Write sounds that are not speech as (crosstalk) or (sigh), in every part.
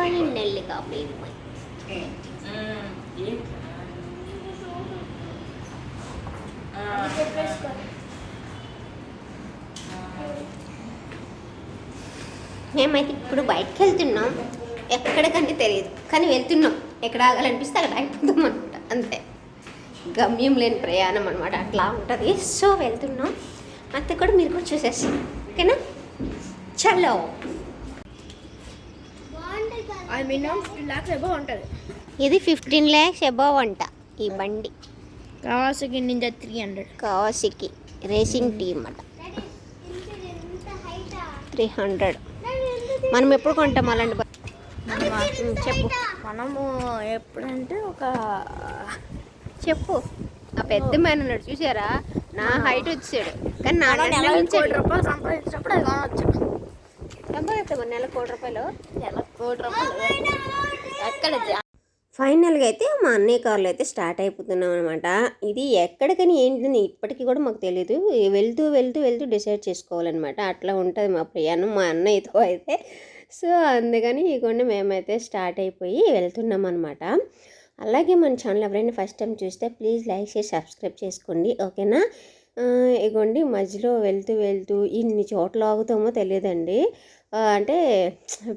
ఫైనల్గా మేము. మేమైతే ఇప్పుడు బయటకు వెళ్తున్నాం ఎక్కడికని తెలియదు. కానీ వెళ్తున్నాం. ఎక్కడ ఆగాలనిపిస్తే అక్కడ అయిపోతాం అనమాట అంతే. గమ్యం లేని ప్రయాణం అనమాట అట్లా ఉంటుంది. సో వెళ్తున్నాం. అత్త కూడా మీరు కూడా చూసేసి. ఓకేనా? చలో. అది మినిమం ఫిఫ్టీన్ ల్యాక్స్ ఎబో ఉంటుంది. ఇది ఫిఫ్టీన్ ల్యాక్స్ అబవ్ అంట ఈ బండి. కావాల్సి Ninja three hundred Kawasaki racing team అట. త్రీ హండ్రెడ్ మనం ఎప్పుడు కొంటాం అలాంటి చెప్పు. మనము ఎప్పుడంటే ఒక చెప్పు. ఆ పెద్ద మ్యాన్ ఉన్నాడు చూసారా? నా హైట్ వచ్చాడు. కానీ నా నెల కోటి రూపాయలు సంపాదించినప్పుడు అది సంపాదిస్తాం నెల కోటి రూపాయలు? నెలకు అక్కడ ఫైనల్గా అయితే మా అన్నయ్య కార్లో అయితే స్టార్ట్ అయిపోతున్నాం అనమాట ఇది ఎక్కడికని ఏంటని ఇప్పటికీ కూడా మాకు తెలియదు వెళ్తూ వెళ్తూ వెళ్తూ డిసైడ్ చేసుకోవాలన్నమాట. అట్లా ఉంటుంది మా ప్రయాణం మా అన్నయ్యతో అయితే. సో అందుకని ఇగోండి మేమైతే స్టార్ట్ అయిపోయి వెళ్తున్నాం అనమాట అలాగే మన ఛానల్ ఎవరైనా ఫస్ట్ టైం చూస్తే ప్లీజ్ లైక్ చేసి సబ్స్క్రైబ్ చేసుకోండి. ఓకేనా? ఇగోండి మధ్యలో వెళ్తూ వెళ్తూ ఇన్ని చోట్ల ఆగుతామో తెలియదండి. అంటే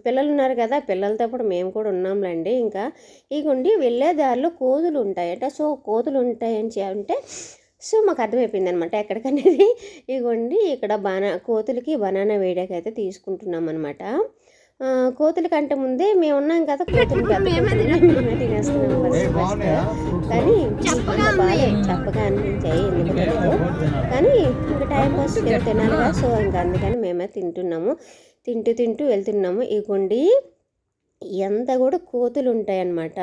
పిల్లలు ఉన్నారు కదా పిల్లలతో పాటు మేము కూడా ఉన్నాంలేండి. ఇంకా ఇగోండి వెళ్ళే దారిలో కోతులు ఉంటాయట సో కోతులు ఉంటాయని అంటే సో మాకు అర్థమైపోయింది అనమాట ఎక్కడికనేది. ఇగోండి ఇక్కడ బనా కోతులకి బనానా వేయడానికి అయితే తీసుకుంటున్నాం అనమాట కోతుల కంటే ముందే మేము ఉన్నాం కదా కోతులు తినేస్తున్నాం కానీ చప్పగా అనిపించాయి ఎందుకు తెలియదు కానీ ఇంకా టైం పాస్ కదా సో ఇంకా అందుకని మేమే తింటున్నాము. తింటూ తింటూ వెళ్తున్నాము. ఇగోండి ఎంత కూడా కోతులు ఉంటాయి అన్నమాట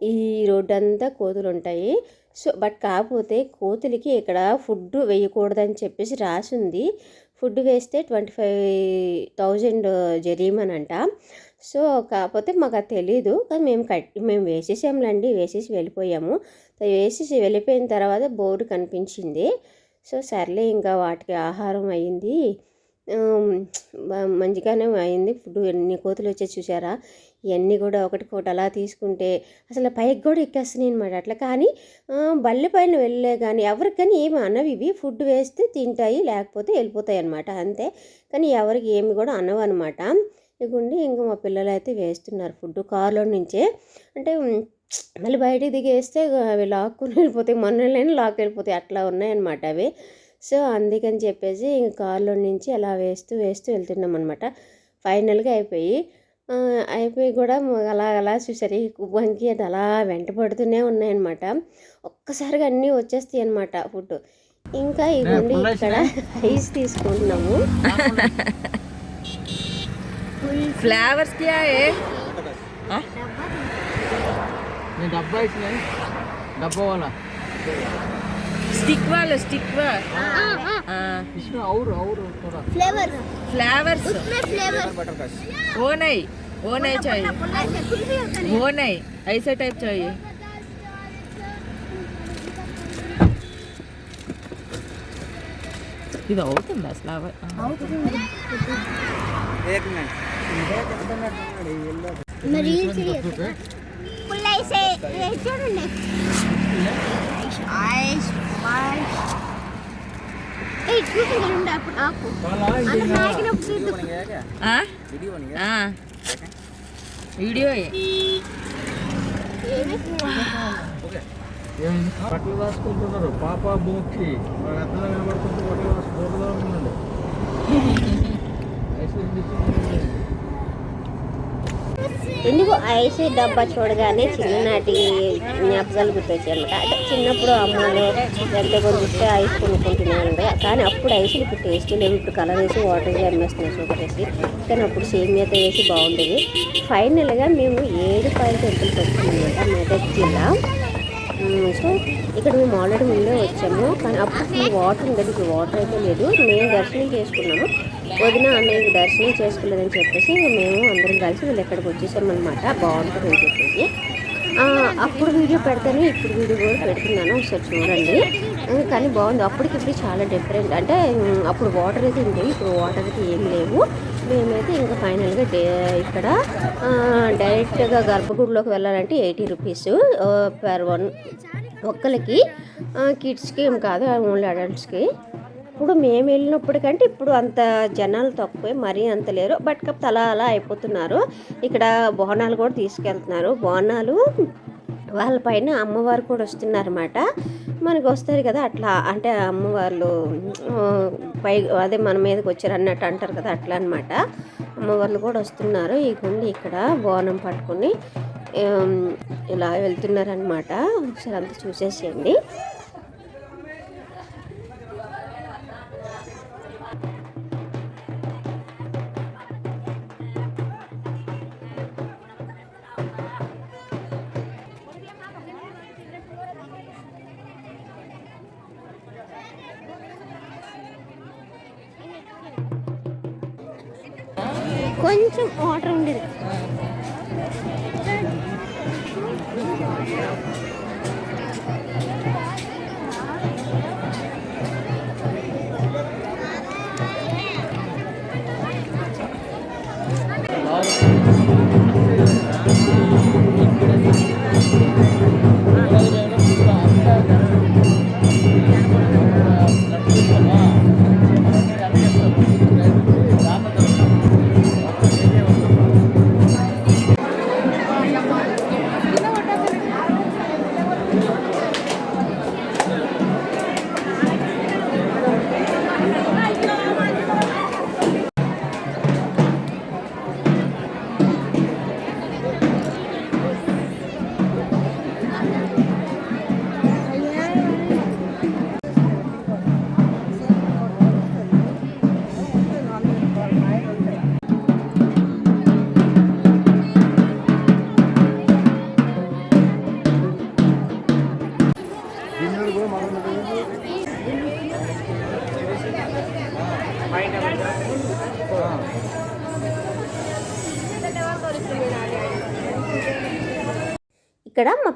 ఈ రోడ్డు అంతా కోతులు ఉంటాయి సో బట్ కాకపోతే కోతులకి ఇక్కడ ఫుడ్ వేయకూడదని చెప్పేసి రాసి ఉంది ఫుడ్ వేస్తే ట్వంటీ ఫైవ్ థౌజండ్ జరిమనంట. సో కాకపోతే మాకు అది తెలీదు. కానీ మేము కట్ మేము వేసేసాంలేండి వేసేసి వెళ్ళిపోయాము. వేసేసి వెళ్ళిపోయిన తర్వాత బోర్డు కనిపించింది. సో సర్లే ఇంకా వాటికి ఆహారం అయ్యింది మంచిగానే అయింది. ఫుడ్ ఎన్ని కోతులు వచ్చేసి చూసారా ఇవన్నీ కూడా ఒకటికొకటి అలా తీసుకుంటే అసలు పైకి కూడా ఎక్కేస్తున్నాయి అనమాట అట్లా. కానీ బల్లె పైన వెళ్ళే కానీ ఎవరికి కానీ ఏమి అనవి ఇవి. ఫుడ్ వేస్తే తింటాయి లేకపోతే వెళ్ళిపోతాయి అనమాట అంతే. కానీ ఎవరికి ఏమి కూడా అనవు అనమాట ఇదిగోండి ఇంకా మా పిల్లలు అయితే వేస్తున్నారు ఫుడ్ కార్లో నుంచే. అంటే మళ్ళీ బయటికి దిగేస్తే అవి లాక్కుని వెళ్ళిపోతాయి మొన్నలైనా లాక్ వెళ్ళిపోతాయి అట్లా ఉన్నాయన్నమాట అవి. సో అందుకని చెప్పేసి ఇంక కారులో నుంచి అలా వేస్తూ వేస్తూ వెళ్తున్నాం అనమాట ఫైనల్గా అయిపోయి అయిపోయి కూడా అలా అలా చూసారు. కుబ్బంకి అది అలా వెంట పడుతూనే ఉన్నాయన్నమాట. ఒక్కసారిగా అన్నీ వచ్చేస్తాయి అనమాట ఫుడ్ ఇంకా ఇదిగోండి ఇక్కడ ఐస్ తీసుకుంటున్నాము. ఫ్లేవర్స్ డబ్బా డబ్బా వాళ్ళ? डब्बा इसमें डब्बा वाला स्टिक वाला स्टिक वाला हाँ इसमें और और थोड़ा ఫ్లేవర్ फ्लावर्स ఫ్లేవర్ वो नहीं वो नहीं चाहिए वो नहीं ऐसा टाइप चाहिए ఇది అవుతుందా ఫ్లవర్ एक मिनट మరి ఫుల్ ఐస్ చూడండి ఐస్ బాయ్ వీడియో బట్టలు రాసుకుంటున్నారు. పాప బోక్కి పెద్దలు కనబడుకుంటూ బట్టలు రాసుకుంటున్నారు ఐస్ ఎందుకు ఐసీ డబ్బా చూడగానే చిన్ననాటి జ్ఞాపకాలు గుర్తొచ్చాయి అంటే చిన్నప్పుడు అమ్మలు ఎంత కొందిస్తే ఐస్ కొనుక్కుంటున్నాను కానీ అప్పుడు ఐస్ ఇప్పుడు టేస్ట్ లేవు. ఇప్పుడు కలర్ వేసి వాటర్ వేసి అమ్మేస్తున్నాయి సూపర్ వేసి కానీ అప్పుడు సేమియాతో వేసి బాగుండేది. ఫైనల్గా మేము ఏడుపాయల టెంపుల్కి వచ్చామన్నమాట మెదక్ జిల్లా. సో ఇక్కడ మేము ఆల్రెడీ ముందే వచ్చాము. కానీ అప్పుడు వాటర్ ఉండదు. ఇప్పుడు వాటర్ అయితే లేదు. మేము దర్శనం చేసుకున్నాము. వదిన అన్నయ్యకి దర్శనం చేసుకోలేదని చెప్పేసి మేము అందరం కలిసి వీళ్ళు ఇక్కడికి వచ్చేసామన్నమాట. బాగుంటుందని చెప్పేసి. అప్పుడు వీడియో పెడతాను ఇప్పుడు వీడియో కూడా పెడుతున్నాను. ఒకసారి చూడండి. కానీ బాగుంది. అప్పటికి ఇప్పుడు చాలా డిఫరెంట్ అంటే అప్పుడు వాటర్ అయితే ఉంది ఇప్పుడు వాటర్ అయితే ఏం లేవు. మేమైతే ఇంకా ఫైనల్గా ఇక్కడ డైరెక్ట్గా గర్భగుడిలోకి వెళ్ళాలంటే ఎయిటీ రూపీస్ పర్ వన్ ఒక్కరికి కిడ్స్కి ఏం కాదు ఓన్లీ అడల్ట్స్కి ఇప్పుడు మేము వెళ్ళినప్పటికంటే ఇప్పుడు అంత జనాలు తక్కువే మరీ అంత లేరు. బట్ కాకపోతే అలా అలా అయిపోతున్నారు. ఇక్కడ బోనాలు కూడా తీసుకెళ్తున్నారు. బోనాలు వాళ్ళ పైన అమ్మవారు కూడా వస్తున్నారన్నమాట. మనకు వస్తారు కదా అట్లా. అంటే అమ్మవార్లు పై అదే మన మీదకి వచ్చారు అన్నట్టు అంటారు కదా అట్లా అనమాట అమ్మవార్లు కూడా వస్తున్నారు. ఈ గుండి ఇక్కడ బోనం పట్టుకొని ఇలా వెళ్తున్నారనమాట ఒకసారి అంతా చూసేసేయండి. కొంచెం వాటర్ ఉండేది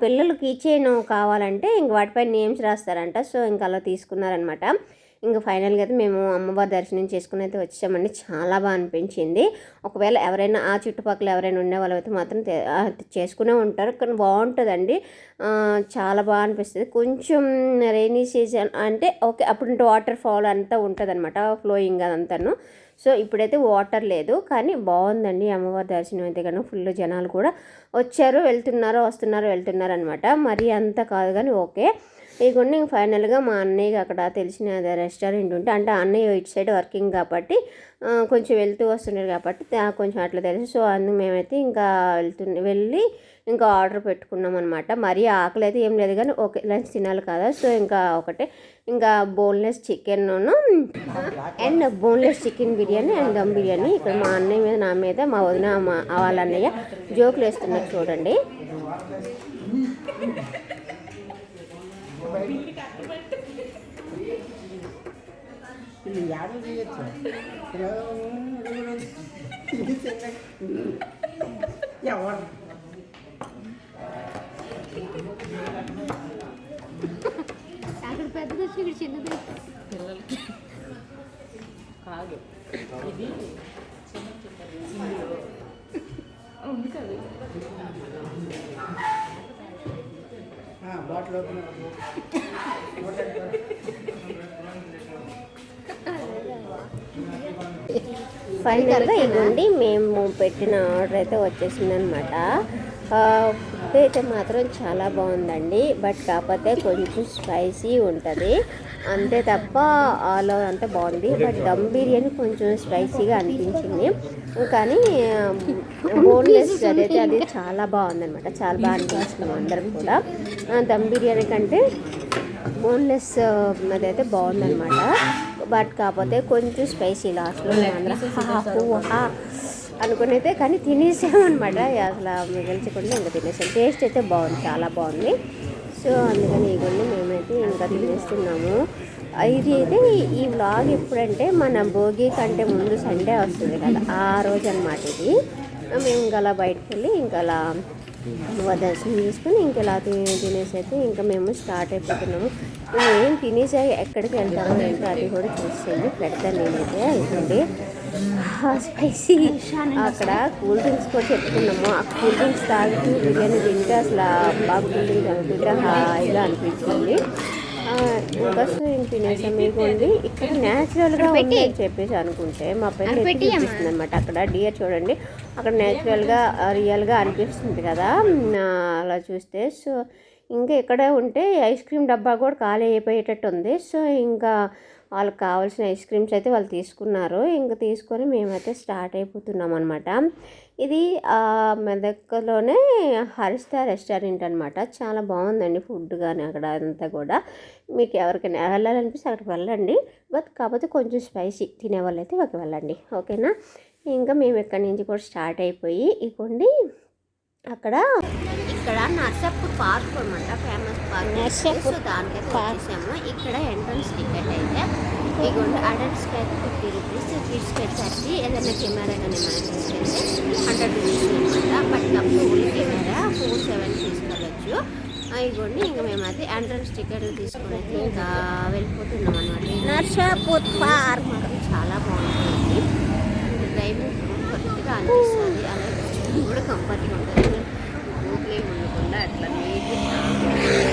పిల్లలకి చైన్ కావాలంటే ఇంక వాటిపై నేమ్స్ రాస్తారంట. సో ఇంకా అలా తీసుకున్నారనమాట. ఇంకా ఫైనల్గా అయితే మేము అమ్మవారి దర్శనం చేసుకుని అయితే వచ్చామండి. చాలా బాగా అనిపించింది. ఒకవేళ ఎవరైనా ఆ చుట్టుపక్కల ఎవరైనా ఉండే వాళ్ళు అయితే మాత్రం చేసుకునే ఉంటారు. కానీ బాగుంటుందండి. చాలా బాగా అనిపిస్తుంది. కొంచెం రైనీ సీజన్ అంటే ఓకే అప్పుడు వాటర్ ఫాల్ అంతా ఉంటుంది అనమాట ఫ్లోయింగ్ అదంతాను. సో ఇప్పుడైతే వాటర్ లేదు కానీ బాగుందండి అమ్మవారి దర్శనం అయితే కనుక. ఫుల్ జనాలు కూడా వచ్చారు వెళ్తున్నారు వస్తున్నారు వెళ్తున్నారు అనమాట మరి అంత కాదు కానీ ఓకే. ఇదిగోండి ఫైనల్గా మా అన్నయ్యకి అక్కడ తెలిసిన రెస్టారెంట్ ఉంటే అంటే అన్నయ్య ఇటు సైడ్ వర్కింగ్ కాబట్టి కొంచెం వెళ్తూ వస్తున్నారు కాబట్టి కొంచెం అట్లా తెలుసు సో అందుకు మేమైతే ఇంకా వెళ్తు వెళ్ళి ఇంకా ఆర్డర్ పెట్టుకున్నాం అనమాట మరీ ఆకలి అయితే ఏం లేదు కానీ ఓకే లంచ్ తినాలి కదా. సో ఇంకా ఒకటే. ఇంకా boneless chicken and boneless chicken biryani and dum biryani. ఇక్కడ మా అన్నయ్య మీద నా మీద మా వదిన మా వాళ్ళ అన్నయ్య జోకులు వేస్తున్నారు చూడండి. ఎవరు? పెద్దది వచ్చి ఇక్కడ చిన్నది కాదు ఇది ఉంది కదా ఫైనల్గా ఇదిగోండి మేము పెట్టిన ఆర్డర్ అయితే వచ్చేసిందనమాట ఫుడ్ అయితే మాత్రం చాలా బాగుందండి. బట్ కాకపోతే కొంచెం స్పైసీ ఉంటుంది. అంతే తప్ప ఆల్ ఓవర్ అంతా బాగుంది. బట్ దమ్ బిర్యానీ కొంచెం స్పైసీగా అనిపించింది. కానీ బోన్లెస్ అదైతే అది చాలా బాగుందనమాట చాలా బాగా అనిపించింది అందరం కూడా. దమ్ బిర్యానీ కంటే బోన్లెస్ అదైతే బాగుందనమాట బట్ కాకపోతే కొంచెం స్పైసీ లాస్ట్లో అయితే కానీ తినేసామన్నమాట అసలు మిగిల్చకుండా ఇంకా తినేసాం టేస్ట్ అయితే బాగుంది చాలా బాగుంది. సో అందుకని ఇవన్నీ మేమైతే ఇంకా తినేస్తున్నాము. ఇది అయితే ఈ వ్లాగ్ ఎప్పుడంటే మన భోగి కంటే ముందు సండే వస్తుంది కదా ఆ రోజు అనమాట ఇది. మేము ఇంకా అలా బయటకు వెళ్ళి ఇంకా అలా దర్శనం చేసుకుని ఇంక ఇలా తినే తినేసి అయితే ఇంకా మేము స్టార్ట్ అయిపోతున్నాము. ఏం తినేసి ఎక్కడికి వెళ్తామో ఏంటో అది కూడా చూసేయండి. పెడతాను నేనైతే ఇదండి స్పైసీ. అక్కడ కూల్ డ్రింక్స్ కూడా చెప్పుకున్నాము. ఆ కూల్ డ్రింక్స్ తాగుతూ బిర్యానీ తింటే అసలు బాగా కూల్ డ్రింక్స్ అనుకుంటే హాయిగా అనిపించింది. ఇంకా తినేసాం ఇదిగోండి ఇక్కడ న్యాచురల్గా ఉంది అని చెప్పేసి అనుకుంటే మా పిల్లలు అనిపిస్తుంది అనమాట అక్కడ డియర్ చూడండి. అక్కడ న్యాచురల్గా రియల్గా అనిపిస్తుంది కదా. అలా చూస్తే సో ఇంకా ఇక్కడే ఉంటే ఐస్ క్రీమ్ డబ్బా కూడా ఖాళీ అయిపోయేటట్టు ఉంది. సో ఇంకా వాళ్ళకి కావాల్సిన ఐస్ క్రీమ్స్ అయితే వాళ్ళు తీసుకున్నారు. ఇంకా తీసుకొని మేమైతే స్టార్ట్ అయిపోతున్నాం అనమాట ఇది ఆ, మెదక్లోనే హరిస్తా రెస్టారెంట్ అనమాట చాలా బాగుందండి ఫుడ్ కానీ అక్కడ అంతా కూడా. మీకు ఎవరికైనా వెళ్ళాలనిపిస్తే అక్కడికి వెళ్ళండి. బట్ కాకపోతే కొంచెం స్పైసీ తినే అయితే అక్కడికి వెళ్ళండి. ఓకేనా? ఇంకా మేము ఇక్కడి నుంచి కూడా స్టార్ట్ అయిపోయి ఇవ్వండి అక్కడ ఇక్కడ నర్సాపూర్ పార్క్ అనమాట ఫేమస్ పార్క్. నర్సాపూర్ దానికైతే వచ్చేసాము. ఇక్కడ ఎంట్రన్స్ టికెట్ అయితే ఇదిగోండి అడల్ట్స్కి అయితే ఫిఫ్టీ రూపీస్ కిడ్స్కి అయితే ఏదైనా కెమెరా కానీ మనం తీసుకెళ్తే హండ్రెడ్ రూపీస్ అనమాట బట్ కాకపోతే ఓన్లీ కెమెరా ఫోర్ సెవెన్ తీసుకెళ్ళచ్చు ఇదిగోండి ఇంకా మేమైతే ఎంట్రన్స్ టికెట్లు తీసుకుని అయితే ఇంకా వెళ్ళిపోతున్నాం అనమాట నర్సాపూర్ పార్క్. మాత్రం చాలా బాగుంటుంది. డ్రైవింగ్ కంఫర్ట్గా అనిపిస్తుంది. అలాగే కూడా కంఫర్ట్గా ఉంటుంది ఊపిరి ఉండకుండా అట్లా నీట్గా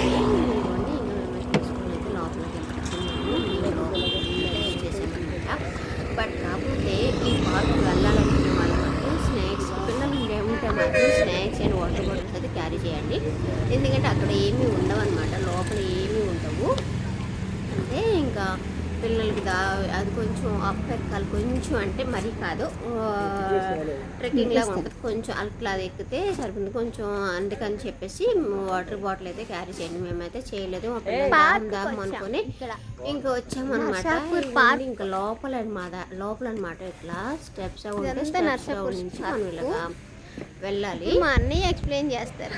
ఇదిగోండి ఇంకా మేము తీసుకుని అయితే లోపలికి వెళ్తున్నాము మేము లోపలికి చేసామన్నమాట బట్ కాకపోతే ఈ పార్క్ వెళ్ళాలనుకునే వాళ్ళు మాత్రం స్నాక్స్ పిల్లలు ఉండే ఉంటే మాత్రం స్నాక్స్ అండ్ వాటర్ బాటిల్స్ అయితే క్యారీ చేయండి ఎందుకంటే అక్కడ ఏమీ ఉండవు అనమాట లోపల ఏమీ ఉండవు అంటే ఇంకా పిల్లలకి దా అది కొంచెం అప్ ఎక్కాలి కొంచెం అంటే మరీ కాదు ట్రెక్కింగ్ లాగా ఉంటుంది. కొంచెం అట్లా అది ఎక్కితే సరిపోతుంది. కొంచెం అందుకని చెప్పేసి వాటర్ బాటిల్ అయితే క్యారీ చేయండి. మేమైతే చేయలేదు. అనుకొని ఇంకా వచ్చామన్నమాట. ఇంకా లోపల అనమాట లోపల అనమాట ఇట్లా స్టెప్స్ నుంచి మనం ఇలాగా వెళ్ళాలి. మా అన్నయ్య ఎక్స్ప్లెయిన్ చేస్తారు.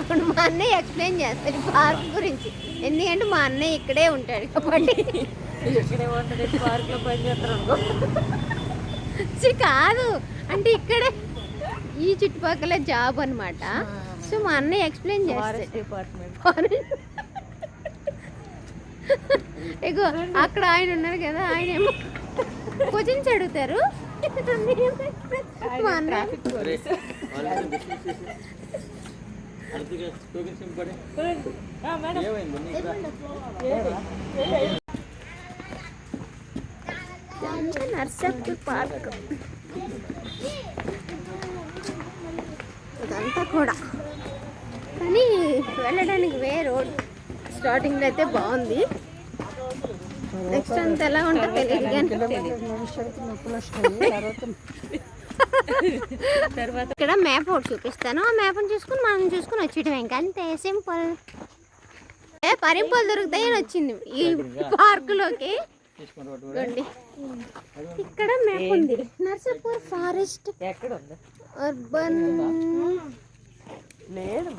అప్పుడు మా అన్నయ్య ఎక్స్ప్లెయిన్ చేస్తాడు పార్క్ గురించి. ఎందుకంటే మా అన్నయ్య ఇక్కడే ఉంటాడు కాబట్టి. ఇక్కడే ఉంటుంది. పార్క్లో పని చేస్తారు ఛీ, కాదు. అంటే ఇక్కడే ఈ చుట్టుపక్కల జాబ్ అన్నమాట. సో మా అన్నయ్య ఎక్స్ప్లెయిన్ డిపార్ట్మెంట్ (laughs) ఇగో అక్కడ ఆయన ఉన్నారు కదా ఆయన ఏమో క్వశ్చన్స్ అడుగుతారు. మా నర్సపూర్ పార్క్ ఇదంతా కూడా. కానీ వెళ్ళడానికి వే రోడ్. స్టార్టింగ్లో అయితే బాగుంది. నెక్స్ట్ అంతా ఎలా ఉంటుందో తెలియదు తర్వాత ఇక్కడ మ్యాప్ ఒకటి చూపిస్తాను. ఆ మ్యాప్ని చూసుకుని మనం చూసుకుని వచ్చేయడం ఇంకా. అంతే సింపుల్. ఏ పరింపులు దొరుకుతాయని వచ్చింది. ఈ పార్కులోకి. ఇక్కడ మ్యాప్ ఉంది. నర్సాపూర్ ఫారెస్ట్ ఎక్కడ ఉంది అర్బన్ లేదు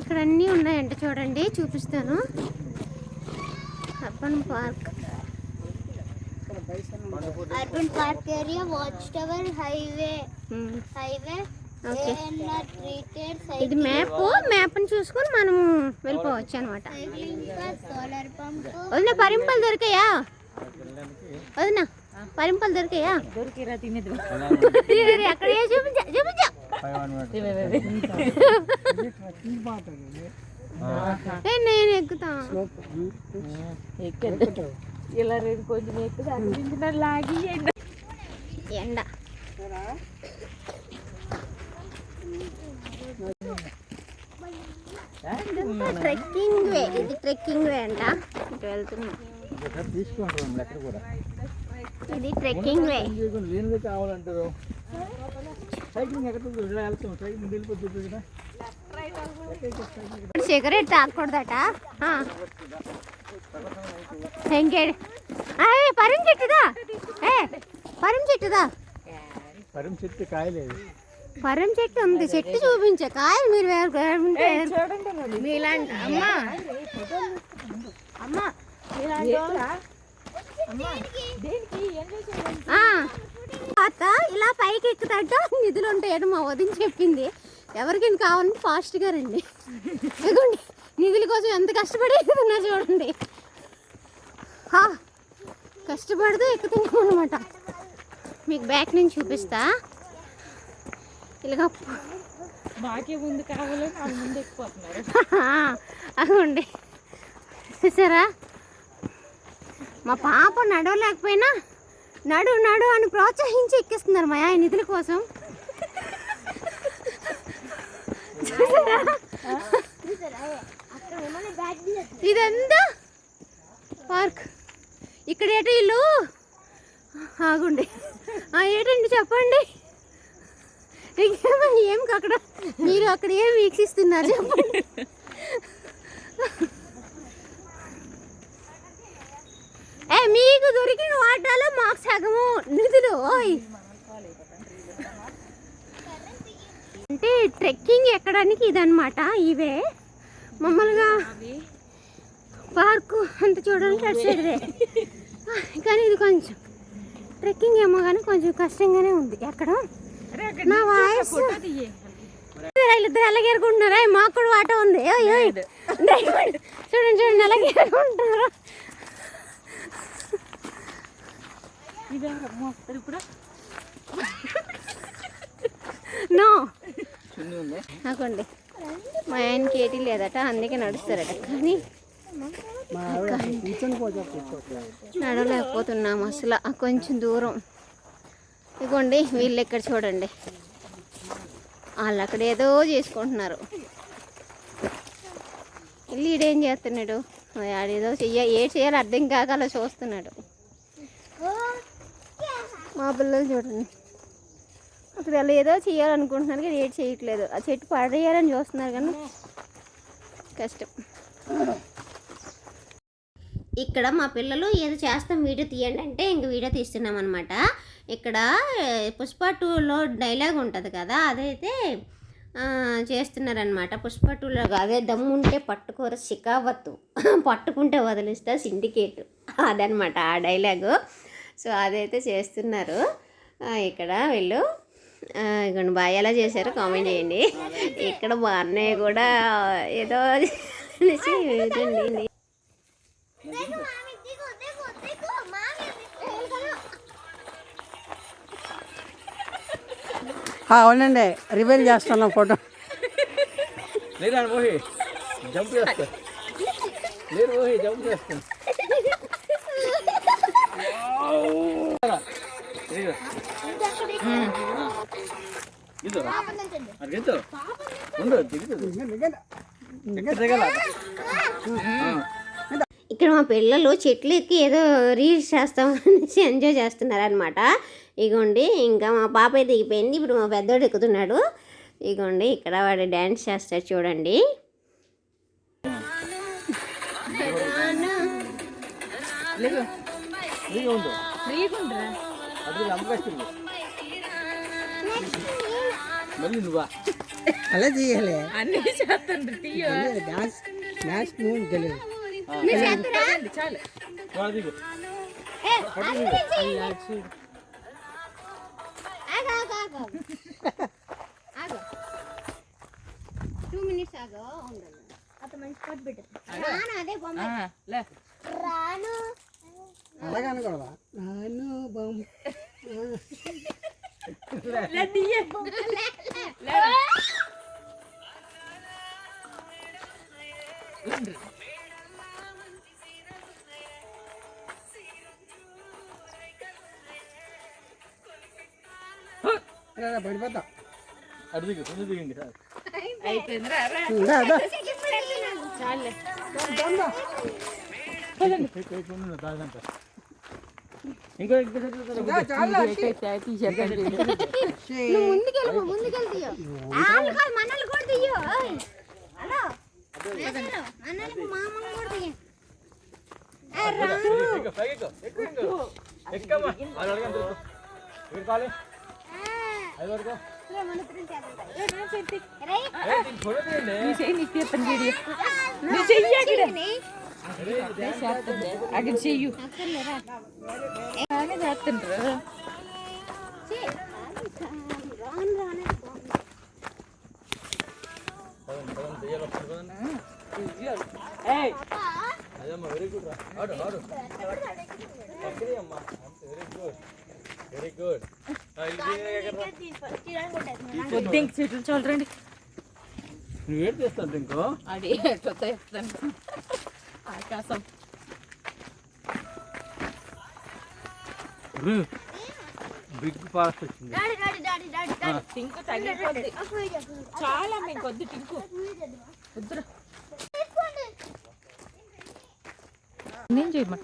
ఇక్కడ అన్నీ ఉన్నాయంట చూడండి చూపిస్తాను. Urban park. Urban park area watch tower highway. Highway. ఇది మ్యాప్. మ్యాప్ని చూసుకొని మనం వెళ్ళిపోవచ్చు అనమాట వదిన పరింపలు దొరికాయా? వదిన పరింపలు దొరికాయా? దొరికిరా అక్కడ నేను ఎక్కుతా. ఇలా రేపు కొంచెం ఎక్కుతా ఎండ. Trekking way. ఇది ట్రెక్కింగ్ వే అంట. ఇటు వెళ్తున్నాం. ఇది ట్రెక్కింగ్ వే. కావాలంటారు. సైక్లింగ్ ఎక్కడ ఉంది? ఇలా వెళ్తాం. సైక్లింగ్ వెళ్ళిపోతుంది కదా సిగరెట్ తాగకూడదట. ఇంకేడు పరం చెట్టుదా? ఏ పరం చెట్టుదా? పరం చెట్టు కాయలేదు. పరం చెట్టు ఉంది చెట్టు చూపించే. కాయలు మీరు వేరు- వేరు ఉంటే వేరు. చూడండి మరి. మీలాంటి అమ్మా. అమ్మా ఇలా పైకి ఎక్కుతాట నిధులు ఉంటాయని మా వదిన చెప్పింది. ఎవరికైనా కావాలంటే ఫాస్ట్గా రండి. ఇదిగోండి నిధుల కోసం ఎంత కష్టపడి ఎక్కుతున్నారు చూడండి కష్టపడుతూ ఎక్కుతున్నాం అనమాట మీకు బ్యాక్ నుంచి చూపిస్తా. ఇలాగ మాకే ముందు కావాలని వాళ్ళ ముందు ఎక్కిపోతున్నారు. (laughs) చూసారా? మా పాప నడవలేకపోయినా నడు నడు అని ప్రోత్సహించి ఎక్కిస్తున్నారు మా ఆయన నిధుల కోసం. ఇదంతా పార్క్. ఇక్కడ ఏటో ఇల్లు? ఆగుండి. ఏటండి చెప్పండి? ఇంకేమో ఏం అక్కడ మీరు అక్కడ ఏం వీక్షిస్తున్నారు చెప్పండి. ఏ మీకు దొరికిన వాటాలో మాకు సగము. నిధులు ఓయ్. అంటే ట్రెక్కింగ్ ఎక్కడానికి ఇదన్నమాట ఇవే. మామూలుగా పార్కు అంత చూడడానికి అటు సైడ్దే కానీ ఇది కొంచెం ట్రెక్కింగ్ ఏమో కానీ కొంచెం కష్టంగానే ఉంది. ఎక్కడ? నా వాయిస్. వీళ్ళిద్దరు ఎలాగేరుకుంటున్నారా మాకు కూడా వాట ఉంది. చూడండి చూడండి ఎలాగేరుకుంటున్నారు నో. నాకండి మా ఆయనకి ఏటీ లేదట అందుకే నడుస్తారట. కానీ నడవలేకపోతున్నాము అసలు. ఆ కొంచెం దూరం. ఇగోండి వీళ్ళు ఇక్కడ చూడండి. వాళ్ళు అక్కడ ఏదో చేసుకుంటున్నారు. వెళ్ళి ఈడేం చేస్తున్నాడు? ఆడేదో చెయ్య ఏ చేయాలో అర్థం కాక అలా చూస్తున్నాడు. మా పిల్లలు చూడండి. అక్కడ వాళ్ళు ఏదో చేయాలనుకుంటున్నారు కానీ ఏది చేయట్లేదు. ఆ చెట్టు పడేయాలని చూస్తున్నారు కానీ కష్టం. ఇక్కడ మా పిల్లలు ఏదో చేస్తాం వీడియో తీయండి అంటే ఇంక వీడియో తీస్తున్నాం అనమాట ఇక్కడ పుష్ప టూలో డైలాగ్ ఉంటుంది కదా అదైతే చేస్తున్నారనమాట పుష్ప టూలో అదే దమ్ముంటే పట్టుకోర షికావత్తు. పట్టుకుంటే వదిలిస్తా సిండికేట్ అదనమాట ఆ డైలాగు. సో అదైతే చేస్తున్నారు. ఇక్కడ వీళ్ళు ఇక్కడ బాగా ఎలా చేశారో కామెంట్ చేయండి. ఇక్కడ మా అన్నయ్య కూడా ఏదో అనేసి అవునండి. రివైల్ చేస్తున్నాం ఫోటో. జంప్ చేస్తా. లేదు పోయి జంప్ చేస్తా. ఇక్కడ మా పిల్లలు చెట్లు ఎక్కి ఏదో రీల్స్ చేస్తామనేసి ఎంజాయ్ చేస్తున్నారు అనమాట ఇగోండి ఇంకా మా పాప అయితే దిగిపోయింది. ఇప్పుడు మా పెద్దోడు ఎక్కుతున్నాడు. ఇగోండి ఇక్కడ వాడు డ్యాన్స్ చేస్తాడు చూడండి. ఫ్రీగా ఉండు ఫ్రీగుండ్రా అది అమ్మకస్తుంది మళ్ళీ నువ్వా అలా చేయాలి. అన్నీ తీయ. డాన్స్ డాన్స్ మూవ్ తెలియదు టూ మినిట్స్ ఆగో అత మంచి పట్టు పెట్టు అదే బొమ్మ రాను అలాగే అనకూడదా నాను బొమ్మ పడిపోతా. దిగు ముందు దిగండి ఇంకో ఎక్కువ అక్కడ చేస్తుంది అక్కడ చెయ్యు బాగానే చేస్తుండ్రు రాను రాను పదండి, పదండి, దెయ్యాలు వస్తారు, పదండి. అదమ్మా వెరీ గుడ్ రా ఆడు ఆడు పక్కనే అమ్మా వెరీ గుడ్ వెరీ గుడ్ సీట్లు చూడండి నువ్వు ఏం చేస్తావు ఇంకో అది ఆకాశం. బిగ్ ఫాస్ట్ వచ్చింది. టింకు తగ్గిపోద్ది. చాలా మేము కొద్ది టింకు. వద్దురా. నేను చేయమ్మా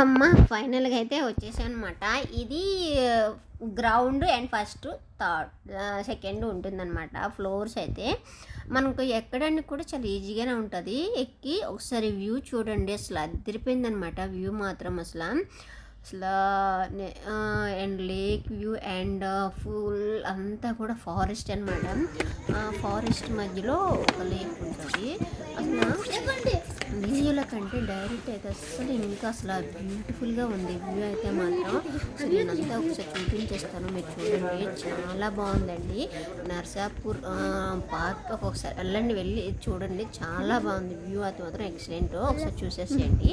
అమ్మ ఫైనల్గా అయితే వచ్చేసానమాట. ఇది ground and first third second ఉంటుందన్నమాట ఫ్లోర్స్ అయితే. మనకు ఎక్కడానికి కూడా చాలా ఈజీగానే ఉంటుంది. ఎక్కి ఒకసారి వ్యూ చూడండి. అసలు అదిరిపోయిందనమాట వ్యూ మాత్రం అసలు. అసలు and lake view and full అంతా కూడా ఫారెస్ట్ అనమాట ఫారెస్ట్ మధ్యలో ఒక లేక్ ఉంటుంది. అసలు వీడియోల కంటే డైరెక్ట్ అయితే అసలు ఇంకా అసలు బ్యూటిఫుల్గా ఉంది. వ్యూ అయితే మాత్రం సో నేనంతా ఒకసారి చూపించేస్తాను మీరు చూడండి. చాలా బాగుందండి. నర్సాపూర్ పార్క్ ఒకసారి వెళ్ళండి. వెళ్ళి చూడండి. చాలా బాగుంది. వ్యూ అయితే మాత్రం ఎక్సలెంట్. ఒకసారి చూసేసేయండి.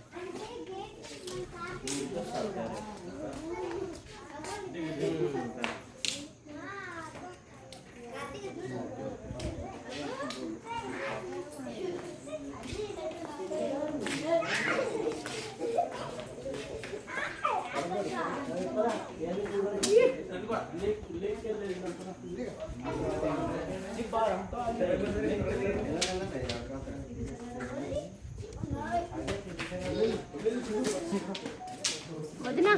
వదినా.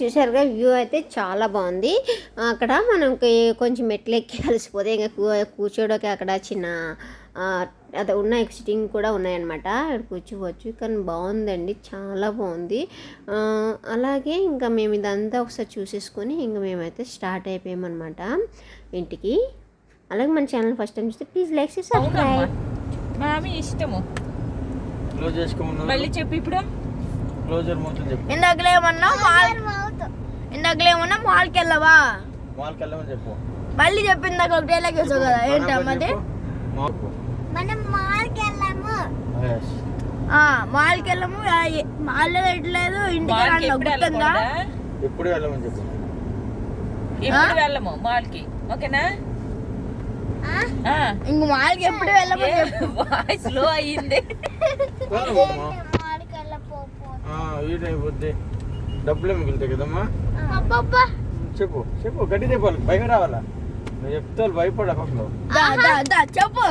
చూసారుగా వ్యూ అయితే చాలా బాగుంది. అక్కడ మనకి కొంచెం మెట్లు ఎక్కి కలిసిపోతే ఇంకా కూ- కూర్చోడానికి అక్కడ చిన్న అదే ఉన్నాయి సిట్టింగ్ కూడా ఉన్నాయన్నమాట. ఇక్కడ కూర్చోవచ్చు. కానీ బాగుందండి. చాలా బాగుంది. ఆ, అలాగే ఇంకా మేము ఇదంతా ఒకసారి చూసేసుకొని ఇంకా మేమైతే స్టార్ట్ అయిపోయామన్నమాట ఇంటికి. అలాగే మన ఛానల్ ఫస్ట్ టైం చూస్తే ప్లీజ్ లైక్ సబ్స్క్రైబ్. మామి ఇష్టము. క్లోజ్ చేసుకోమన్నా మళ్ళీ చెప్పు ఇప్పుడు. క్లోజర్ మొత్తం చెప్పు. ఇందాకలేమన్నా మాల్ ఇందాకలేమన్నా మాల్కి వెళ్ళవా? మాల్కి వెళ్ళమని చెప్పు. మళ్ళీ చెప్పింది నాకు ఒక డైలాగ్ వేసావు కదా ఏంటమ్మా అది మాల్కు మనం మాల్కి వెళ్ళాము Yes. ఆ, మాల్కి వెళ్ళము మాల్ వెళ్ళలేదు. ఇంటికి రాను గుర్తుందా? ఎప్పుడు వెళ్ళమని చెప్పు. ఎప్పుడు వెళ్ళము మాల్కి. ఓకేనా? ఇంక మాల్కి ఎప్పుడు వెళ్ళమని చెప్పు. వాయిస్లో అయ్యింది. డబ్బులే మిగులుతాయి కదమ్మా? చెప్పు చెప్పు గట్టి చెప్పాలి భయం రావాలా? నువ్వు చెప్తే వాళ్ళు భయపడ చెప్పు.